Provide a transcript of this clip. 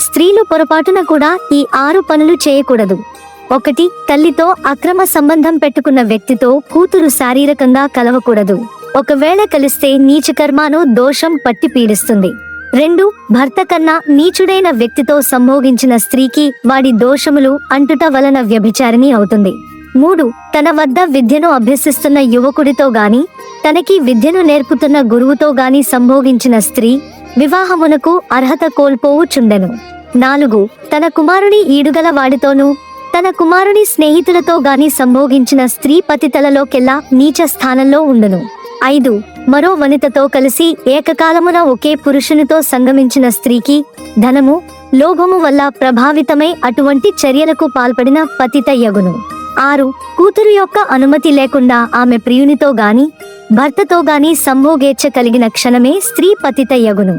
స్త్రీలు పొరపాటున కూడా ఈ ఆరు పనులు చేయకూడదు. ఒకటి తల్లితో అక్రమ సంబంధం పెట్టుకున్న వ్యక్తితో కూతురు శారీరకంగా కలవకూడదు. ఒకవేళ కలిస్తే నీచకర్మాను దోషం పట్టి పీడిస్తుంది. రెండు భర్త కన్నా నీచుడైన వ్యక్తితో సంభోగించిన స్త్రీకి వాడి దోషములు అంటుట వలన వ్యభిచారిణి అవుతుంది. మూడు తన వద్ద విద్యను అభ్యసిస్తున్న యువకుడితో గాని తనకి విద్యను నేర్పుతున్న గురువుతో గాని సంభోగించిన స్త్రీ వివాహమునకు అర్హత కోల్పోవుచుండెను. నాలుగు తన కుమారుని ఈడుగల వాడితోనూ తన కుమారుని స్నేహితులతో గాని సంభోగించిన స్త్రీ పతితలలోకెల్లా నీచ స్థానంలో ఉండును. ఐదు మరో వనితతో కలిసి ఏకకాలమున ఒకే పురుషునితో సంగమించిన స్త్రీకి ధనము లోభము వల్ల ప్రభావితమై అటువంటి చర్యలకు పాల్పడిన పతిత యగును. ఆరు కూతురు యొక్క అనుమతి లేకుండా ఆమె ప్రియునితో గాని భర్తతో గాని సంభోగేచ్చ కలిగిన క్షణమే స్త్రీ పతిత యగును.